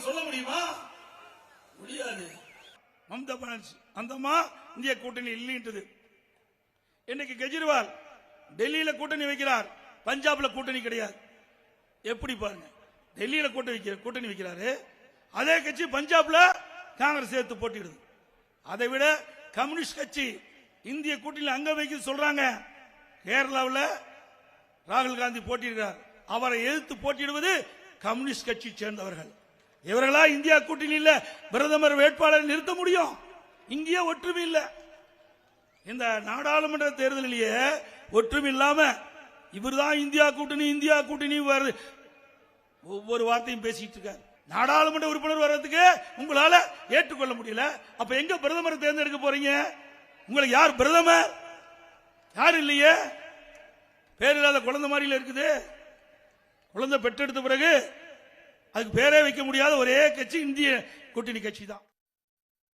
சொல்ல முடியுமா? முடியாது. மம்தா பானர்ஜி அந்தம்மா இந்திய கூட்டணி இல்லைன்றது. இன்னைக்கு கெஜ்ரிவால் டெல்லியில கூட்டணி வைக்கிறார். பஞ்சாப்ல கூட்டணி கிடையாது. எப்படி பாருங்க. டெல்லியில கூட்டணி வைக்கிற கூட்டணி வைக்கிறாரு. அதே கட்சி பஞ்சாப்ல காங்கிரஸ் சேர்த்து போட்டிடுது. அதை விட கம்யூனிஸ்ட் கட்சி இந்திய கூட்டணியில் அங்க வைக்க சொல்றாங்க. கேரளாவில் ராகுல் காந்தி போட்டியிடுகிறார். அவரை எதிர்த்து போட்டியிடுவது கம்யூனிஸ்ட் கட்சி சேர்ந்தவர்கள். இவர்களா இந்தியா கூட்டணியில் பிரதமர் வேட்பாளரை நிறுத்த முடியும்? இங்கேயே ஒற்றுமை இல்லை. இந்த நாடாளுமன்ற தேர்தலிலேயே ஒற்றுமை இல்லாம இவர்தான் இந்தியா கூட்டணி இந்தியா கூட்டணி வருது. ஒவ்வொரு வார்த்தையும் பேசிட்டு இருக்காரு. நாடாளுமன்ற உறுப்பினர் வர்றதுக்கு உங்களால ஏற்றுக்கொள்ள முடியல. அப்ப எங்க பிரதமரை தேர்ந்தெடுக்க போறீங்க? உங்களுக்கு யார் பிரதமர்? யார் இல்லையே? பேர் இல்லாத குழந்தை மாதிரில இருக்குது. குழந்தை பெற்றெடுத்த பிறகு அதுக்கு பேரே வைக்க முடியாத ஒரே கட்சி இந்திய கூட்டணி கட்சி தான்